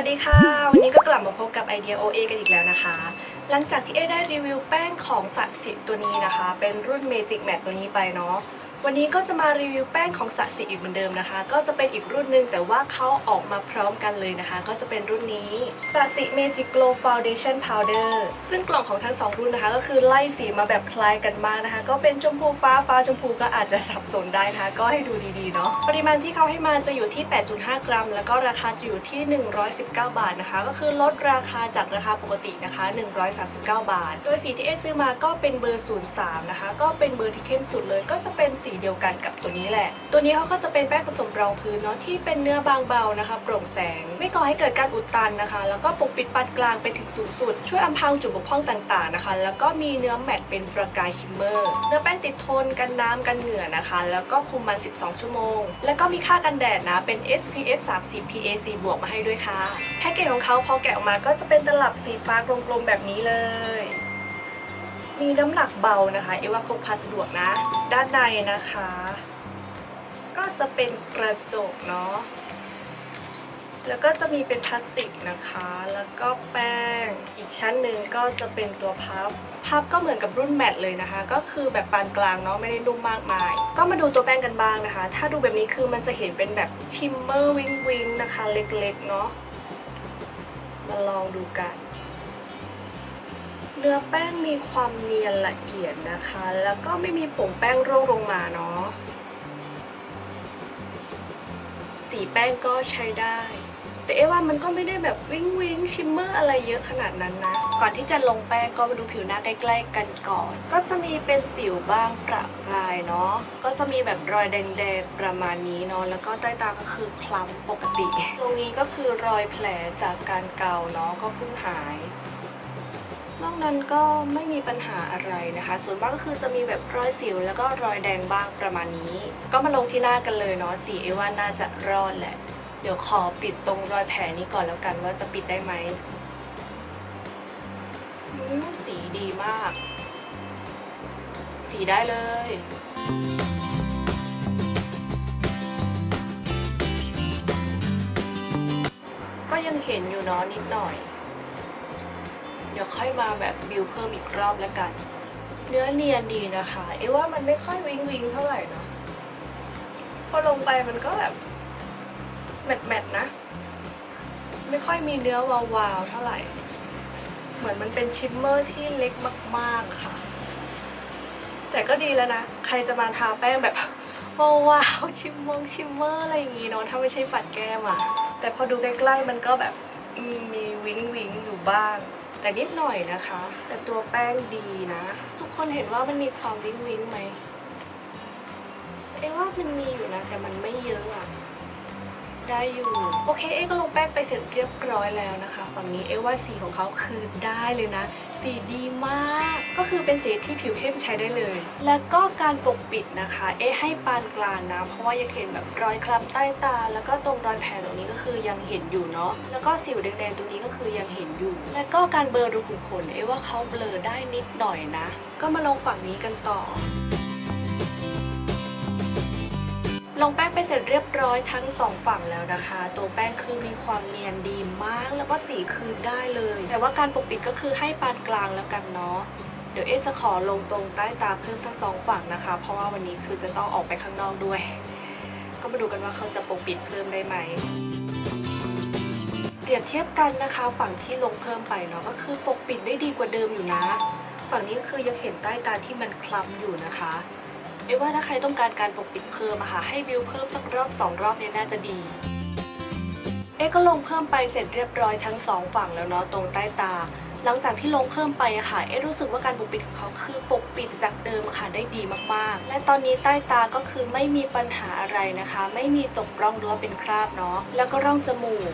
วัสดีค่ะ วันนี้ก็กลับมาพบกับไอเดีย OA กันอีกแล้วนะคะ หลังจากที่เอได้รีวิวแป้งของสัตสิตัวนี้นะคะ เป็นรุ่นเมจิกแมทตัวนี้ไปเนาะ วันนี้ก็จะมารีวิวแป้งของสัตว์สิอีกเหมือนเดิมนะคะ ก็จะเป็นอีกรุ่นหนึ่งแต่ว่าเขาออกมาพร้อมกันเลยนะคะ ก็จะเป็นรุ่นนี้สัตว์สิ Magic Glow Foundation Powder ซึ่งกล่องของทั้งสองรุ่นนะคะ ก็คือไล่สีมาแบบคล้ายกันมากนะคะ ก็เป็นชมพูฟ้าฟ้าชมพูก็อาจจะสับสนได้นะคะ ก็ให้ดูดีๆเนาะปริมาณที่เขาให้มาจะอยู่ที่ 8.5 กรัม แล้วก็ราคาจะอยู่ที่ 119 บาทนะคะ ก็คือลดราคาจากราคาปกตินะคะ 139 บาท โดยสีที่เอซื้อมาก็เป็นเบอร์ 03 นะคะ ก็เป็นเบอร์ที่เข้มสุดเลย ก็จะเป็นสีเดียวกันกับตัวนี้แหละ ตัวนี้เขาก็จะเป็นแป้งผสมรองพื้นเนาะที่เป็นเนื้อบางเบานะคะ โปร่งแสง ไม่ก่อให้เกิดการอุดตันนะคะ แล้วก็ปกปิดปานกลางไปถึงสูงสุด ช่วยอำพรางจุดบกพร่องต่าง ๆนะคะ แล้วก็มีเนื้อแมตต์เป็นประกายชิมเมอร์ เนื้อแป้งติดทนกันน้ำกันเหงื่อนะคะ แล้วก็คุมมัน 12 ชั่วโมง แล้วก็มีค่ากันแดดนะเป็น SPF 30 PAC บวกมาให้ด้วยค่ะแพ็กเกจของเขาพอแกะออกมาก็จะเป็นตลับสีฟ้ากลมๆแบบนี้เลย มีน้ำหนักเบานะคะ เอว่าพกพาสะดวกนะ ด้านในนะคะ ก็จะเป็นกระจกเนาะ แล้วก็จะมีเป็นพลาสติกนะคะ แล้วก็แป้ง อีกชั้นหนึ่งก็จะเป็นตัวพับ พับก็เหมือนกับรุ่นแมตเลยนะคะ ก็คือแบบปานกลางเนาะ ไม่ได้นุ่มมากมาย ก็มาดูตัวแป้งกันบ้างนะคะ ถ้าดูแบบนี้คือมันจะเห็นเป็นแบบชิมเมอร์วิงวิงนะคะ เล็กๆเนาะ มาลองดูกัน เนื้อแป้งมีความเนียนละเอียดนะคะ แล้วก็ไม่มีผงแป้งร่วงลงมาเนาะ สีแป้งก็ใช้ได้ แต่เอ๊ว่ามันก็ไม่ได้แบบวิ้งวิ้งชิมเมอร์อะไรเยอะขนาดนั้นนะ ก่อนที่จะลงแป้งก็มาดูผิวหน้าใกล้ๆกันก่อน ก็จะมีเป็นสิวบ้างประปรายเนาะ ก็จะมีแบบรอยแดงๆประมาณนี้เนาะ แล้วก็ใต้ตาก็คือคล้ำปกติ ตรงนี้ก็คือรอยแผลจากการเกาเนาะ ก็เพิ่งหาย นอกนั้นก็ไม่มีปัญหาอะไรนะคะ ส่วนมากก็คือจะมีแบบรอยสิวแล้วก็รอยแดงบ้างประมาณนี้ ก็มาลงที่หน้ากันเลยเนาะสีเอว่าน่าจะรอดแหละ เดี๋ยวขอปิดตรงรอยแผลนี้ก่อนแล้วกันว่าจะปิดได้ไหมสีดีมาก สีได้เลยก็ยังเห็นอยู่เนาะนิดหน่อย ดี๋ยวค่อยมาแบบบิวเพิ่มอีกรอบแล้วกัน เนื้อเนียนดีนะคะ เอว่ามันไม่ค่อยวิงวิงเท่าไหร่เนาะพอลงไปมันก็แบบแมทแมทนะ ไม่ค่อยมีเนื้อวาวๆเท่าไหร่ เหมือนมันเป็นชิมเมอร์ที่เล็กมาก ๆค่ะ แต่ก็ดีแล้วนะ ใครจะมาทาแป้งแบบว้าวๆชิมมงชิมเมอร์อะไรอย่างงี้เนาะถ้าไม่ใช่ปัดแก้มอะแต่พอดูใกล้ๆมันก็แบบมมีวิงวิงอยู่บ้าง แต่นิดหน่อยนะคะ แต่ตัวแป้งดีนะ ทุกคนเห็นว่ามันมีความวิงวิงไหมเอ๊ะว่ามันมีอยู่นะแต่มันไม่เยอะอะ ได้อยู่ โอเค เอ๊ก็ลงแป้งไปเสร็จเรียบร้อยแล้วนะคะ ฝั่งนี้เอ๊ว่าสีของเขาคือได้เลยนะ สีดีมาก ก็คือเป็นสีที่ผิวเข้มใช้ได้เลย แล้วก็การปกปิดนะคะ เอ๊ให้ปานกลางนะ เพราะว่ายังเห็นแบบรอยคล้ำใต้ตา แล้วก็ตรงรอยแผลตรงนี้ก็คือยังเห็นอยู่เนาะ แล้วก็สิวแดงๆตรงนี้ก็คือยังเห็นอยู่ แล้วก็การเบลอรูขุมขน เอ๊ว่าเขาเบลอได้นิดหน่อยนะ ก็มาลงฝั่งนี้กันต่อ ลงแป้งไปเสร็จเรียบร้อยทั้งสองฝั่งแล้วนะคะ ตัวแป้งคือมีความเนียนดีมาก แล้วก็สีคืนได้เลย แต่ว่าการปกปิดก็คือให้ปานกลางแล้วกันเนาะเดี๋ยวเอ๊จะขอลงตรงใต้ตาเพิ่มทั้งสองฝั่งนะคะ เพราะว่าวันนี้คือจะต้องออกไปข้างนอกด้วย ก็มาดูกันว่าเขาจะปกปิดเพิ่มได้ไหมเปรียบเทียบกันนะคะ ฝั่งที่ลงเพิ่มไปเนาะก็คือปกปิดได้ดีกว่าเดิมอยู่นะ ฝั่งนี้คือยังเห็นใต้ตาที่มันคล้ำอยู่นะคะ เอ้ว่าถ้าใครต้องการการปกปิดเพิ่มอะค่ะให้บิวเพิ่มสักรอบสองรอบเนี่ยน่าจะดี เอ๊ก็ลงเพิ่มไปเสร็จเรียบร้อยทั้งสองฝั่งแล้วเนาะตรงใต้ตา หลังจากที่ลงเพิ่มไปอะค่ะ เอ๊รู้สึกว่าการปกปิดของเขาคือปกปิดจากเดิมค่ะได้ดีมากๆ และตอนนี้ใต้ตาก็คือไม่มีปัญหาอะไรนะคะ ไม่มีตกร่องหรือว่าเป็นคราบเนาะแล้วก็ร่องจมูก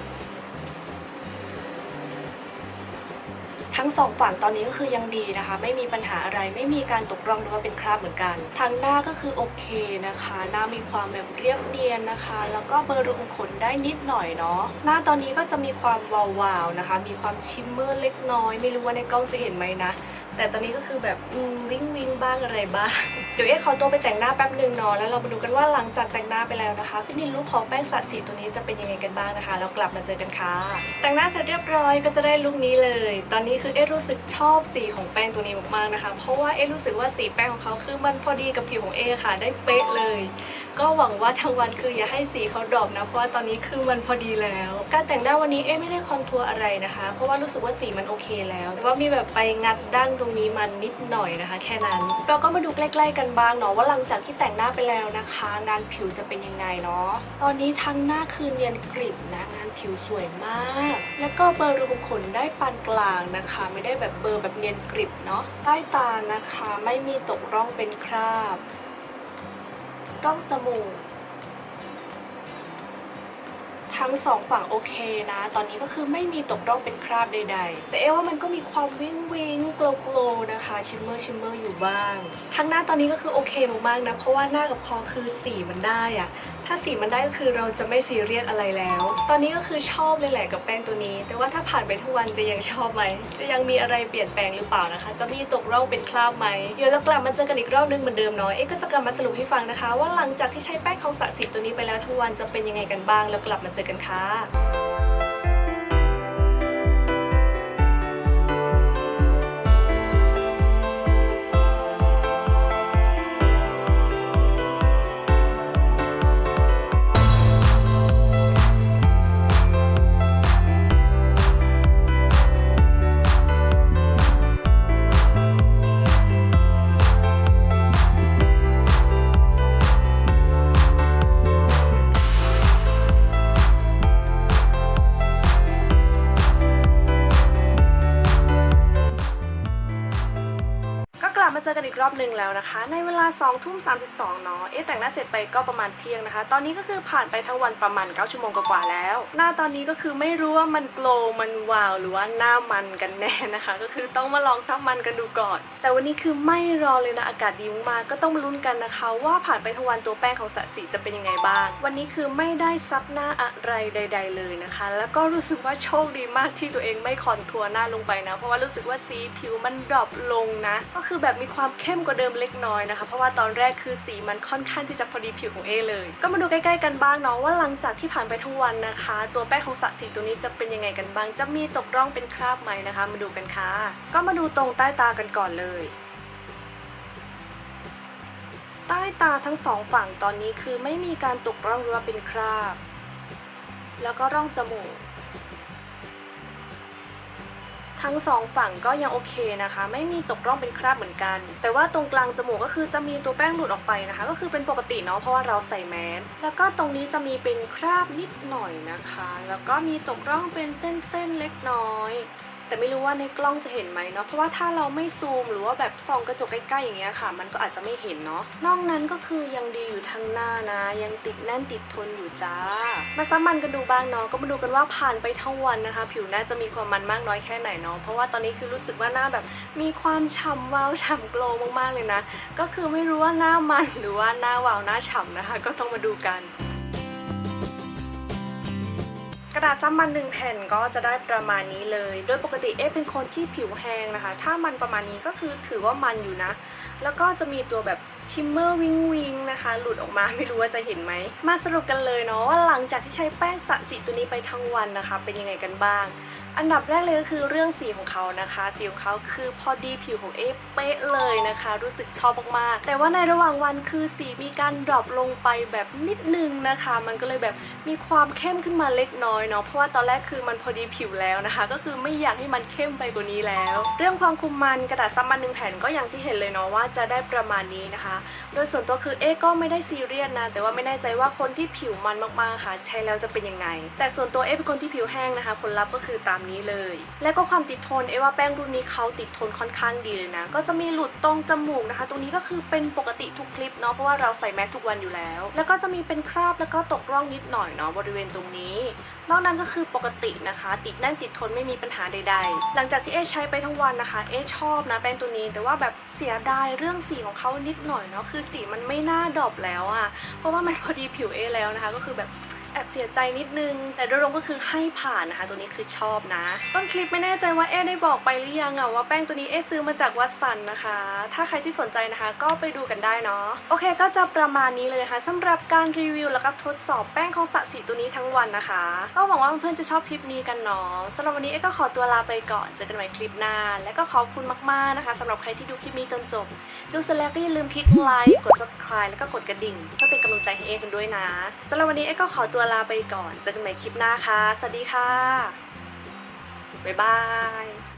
ทั้งสองฝั่งตอนนี้ก็คือยังดีนะคะ ไม่มีปัญหาอะไรไม่มีการตกร่องหรือว่าเป็นคราบเหมือนกันทางหน้าก็คือโอเคนะคะ หน้ามีความแบบเรียบเนียนนะคะ แล้วก็เบลอรูขุมขนได้นิดหน่อยเนาะหน้าตอนนี้ก็จะมีความวาวๆนะคะ มีความชิมเมอร์เล็กน้อย ไม่รู้ว่าในกล้องจะเห็นไหมนะ แต่ตอนนี้ก็คือแบบวิ่งวิ่งบ้างอะไรบ้าง เดี๋ยวเอ๊ะขอตัวไปแต่งหน้าแป๊บหนึ่งเนาะแล้วเรามาดูกันว่าหลังจากแต่งหน้าไปแล้วนะคะพี่นินลูกของแป้งสัตว์สีตัวนี้จะเป็นยังไงกันบ้างนะคะแล้วกลับมาเจอกันค่ะ แต่งหน้าเสร็จเรียบร้อยก็จะได้ลุคนี้เลย ตอนนี้คือเอ๊ะรู้สึกชอบสีของแป้งตัวนี้มากๆนะคะ เพราะว่าเอ๊ะรู้สึกว่าสีแป้งของเขาคือมันพอดีกับผิวของเอ๊ค่ะ ได้เป๊ะเลย ก็หวังว่าทั้งวันคืออย่าให้สีเขาดรอปนะ เพราะว่าตอนนี้คือมันพอดีแล้ว การแต่งหน้าวันนี้เอ๊ไม่ได้คอนทัวร์อะไรนะคะ เพราะว่ารู้สึกว่าสีมันโอเคแล้วแต่ว่ามีแบบไปงัดดั้งตรงนี้มันนิดหน่อยนะคะ แค่นั้น เราก็มาดูใกล้ๆกันบ้างเนาะว่าหลังจากที่แต่งหน้าไปแล้วนะคะ งานผิวจะเป็นยังไงเนาะตอนนี้ทั้งหน้าคือเนียนกริบนะงานผิวสวยมาก แล้วก็เบอร์รูขุมขนได้ปานกลางนะคะ ไม่ได้แบบเบอร์แบบเนียนกริบเนาะใต้ตานะคะ ไม่มีตกร่องเป็นคราบ ร่องจมูก ทั้งสองฝั่งโอเคนะ ตอนนี้ก็คือไม่มีตกร่องเป็นคราบใด ๆ แต่เอว่ามันก็มีความวิงวิงโกลโกลนะคะ ชิมเมอร์ชิมเมอร์อยู่บ้าง ทั้งหน้าตอนนี้ก็คือโอเคมากๆนะ เพราะว่าหน้ากับคอคือสีมันได้อะ ถ้าสีมันได้ก็คือเราจะไม่ซีเรียสอะไรแล้ว ตอนนี้ก็คือชอบเลยแหละกับแป้งตัวนี้ แต่ว่าถ้าผ่านไปทุกวันจะยังชอบไหม จะยังมีอะไรเปลี่ยนแปลงหรือเปล่านะคะ จะมีตกร่องเป็นคราบไหม เดี๋ยวเรากลับมาเจอกันอีกรอบนึงเหมือนเดิมเนาะ เอ๊ก็จะกลับมาสรุปให้ฟังนะคะ ว่าหลังจากที่ใช้แป้งของสะสีตัวนี้ไปแล้วทุกวันจะเป็นยังไงกันบ้าง แล้วกลับมาเจอกันค่ะ เจอกันอีกรอบหนึ่งแล้วนะคะ ในเวลา2ทุ่ม32เนาะเอ๊ะแต่งหน้าเสร็จไปก็ประมาณเที่ยงนะคะ ตอนนี้ก็คือผ่านไปทั้งวันประมาณ 9 ชั่วโมงกว่าๆแล้ว หน้าตอนนี้ก็คือไม่รู้ว่ามันโกลมันวาว หรือว่าหน้ามันกันแน่นะคะ ก็คือต้องมาลองซับมันกันดูก่อน แต่วันนี้คือไม่รอเลยนะอากาศดีมากๆก็ต้องมาลุ้นกันนะคะ ว่าผ่านไปทั้งวันตัวแป้งของสะสีจะเป็นยังไงบ้าง วันนี้คือไม่ได้ซับหน้าอะไรใด ๆ เลยนะคะ แล้วก็รู้สึกว่าโชคดีมากที่ตัวเองไม่คอนทัวร์หน้าลงไปนะ เพราะว่ารู้สึกว่าสีผิวมันดรอปลงนะ ก็คือแบบมีความเข้มกว่าเดิมเล็กน้อยนะคะ เพราะว่าตอนแรกคือสีมันค่อนข้างที่จะพอดีผิวของเอเลย ก็มาดูใกล้ๆกันบ้างเนาะว่าหลังจากที่ผ่านไปทั้งวันนะคะ ตัวแป้งของสระสีตัวนี้จะเป็นยังไงกันบ้าง จะมีตกร่องเป็นคราบไหมนะคะ มาดูกันค่ะ ก็มาดูตรงใต้ตากันก่อนเลยใต้ตาทั้งสองฝั่งตอนนี้คือไม่มีการตกร่องหรือว่าเป็นคราบ แล้วก็ร่องจมูก ทั้งสองฝั่งก็ยังโอเคนะคะ ไม่มีตกร่องเป็นคราบเหมือนกัน แต่ว่าตรงกลางจมูกก็คือจะมีตัวแป้งหลุดออกไปนะคะ ก็คือเป็นปกติเนาะเพราะว่าเราใส่แมสแล้วก็ตรงนี้จะมีเป็นคราบนิดหน่อยนะคะ แล้วก็มีตกร่องเป็นเส้นๆเล็กน้อย แต่ไม่รู้ว่าในกล้องจะเห็นไหมเนาะเพราะว่าถ้าเราไม่ซูมหรือว่าแบบส่องกระจกใกล้ๆอย่างเงี้ยค่ะ มันก็อาจจะไม่เห็นเนาะนอกนั้นก็คือยังดีอยู่ทั้งหน้านะ ยังติดแน่นติดทนอยู่จ้า มาซ้ำมันกันดูบ้างเนาะก็มาดูกันว่าผ่านไปทั้งวันนะคะ ผิวหน้าจะมีความมันมากน้อยแค่ไหนเนาะเพราะว่าตอนนี้คือรู้สึกว่าหน้าแบบมีความฉ่ำวาวฉ่ำโกลมากๆเลยนะ ก็คือไม่รู้ว่าหน้ามันหรือว่าหน้าวาวหน้าฉ่ำนะคะ ก็ต้องมาดูกัน กระดาษซ้ำมันหนึ่งแผ่นก็จะได้ประมาณนี้เลย โดยปกติเอ๊เป็นคนที่ผิวแห้งนะคะ ถ้ามันประมาณนี้ก็คือถือว่ามันอยู่นะ แล้วก็จะมีตัวแบบชิมเมอร์วิงวิงนะคะ หลุดออกมาไม่รู้ว่าจะเห็นไหม มาสรุปกันเลยเนาะว่าหลังจากที่ใช้แป้งสะสีตัวนี้ไปทั้งวันนะคะ เป็นยังไงกันบ้าง อันดับแรกเลยก็คือเรื่องสีของเขานะคะ สีของเขาคือพอดีผิวของเอฟเป๊ะเลยนะคะ รู้สึกชอบมากๆแต่ว่าในระหว่างวันคือสีมีการดรอปลงไปแบบนิดนึงนะคะ มันก็เลยแบบมีความเข้มขึ้นมาเล็กน้อยเนาะเพราะว่าตอนแรกคือมันพอดีผิวแล้วนะคะ ก็คือไม่อยากให้มันเข้มไปกว่านี้แล้ว เรื่องความคุมมันกระดาษซับมันหนึ่งแผ่นก็อย่างที่เห็นเลยเนาะว่าจะได้ประมาณนี้นะคะ โดยส่วนตัวคือเอ๊ก็ไม่ได้ซีเรียสนะ แต่ว่าไม่แน่ใจว่าคนที่ผิวมันมากๆค่ะ ใช้แล้วจะเป็นยังไง แต่ส่วนตัวเอ๊เป็นคนที่ผิวแห้งนะคะ ผลลัพธ์ก็คือตามนี้เลย และก็ความติดทนเอว่าแป้งรุ่นนี้เขาติดทนค่อนข้างดีเลยนะ ก็จะมีหลุดตรงจมูกนะคะ ตรงนี้ก็คือเป็นปกติทุกคลิปเนาะเพราะว่าเราใส่แมสทุกวันอยู่แล้ว แล้วก็จะมีเป็นคราบแล้วก็ตกร่องนิดหน่อยเนาะบริเวณตรงนี้นอกนั้นก็คือปกตินะคะ ติดแน่นติดทนไม่มีปัญหาใด ๆ หลังจากที่เอใช้ไปทั้งวันนะคะ เอชอบนะแป้งตัวนี้ แต่ว่าแบบเสียดายเรื่องสีของเขานิดหน่อยเนาะคือสีมันไม่น่าดรอปแล้วอะ่ะเพราะว่ามันพอดีผิวเอแล้วนะคะ ก็คือแบบ แอบเสียใจนิดนึง แต่โดยรวมก็คือให้ผ่านนะคะ ตัวนี้คือชอบนะ ต้นคลิปไม่แน่ใจว่าเอ๊ได้บอกไปหรือยังอะว่าแป้งตัวนี้เอ๊ซื้อมาจากวัดสันนะคะ ถ้าใครที่สนใจนะคะก็ไปดูกันได้เนาะโอเค ก็จะประมาณนี้เลยนะคะสำหรับการรีวิวแล้วก็ทดสอบแป้งของสะสีตัวนี้ทั้งวันนะคะก็หวังว่าเพื่อนๆจะชอบคลิปนี้กันเนาะสำหรับวันนี้เอ๊ก็ขอตัวลาไปก่อนเจอกันใหม่คลิปหน้า และก็ขอบคุณมากๆนะคะสำหรับใครที่ดูคลิปนี้จนจบดูเสร็จแล้วก็อย่าลืมคลิกไลค์กด subscribe แล้วก็กดกระดิ่งเพื่อเป็นกำลังใจให้เอกันด้วยนะสำหรับวันนี้เอก็ขอตัวลาไปก่อน เจอกันใหม่คลิปหน้าค่ะ สวัสดีค่ะ บ๊ายบาย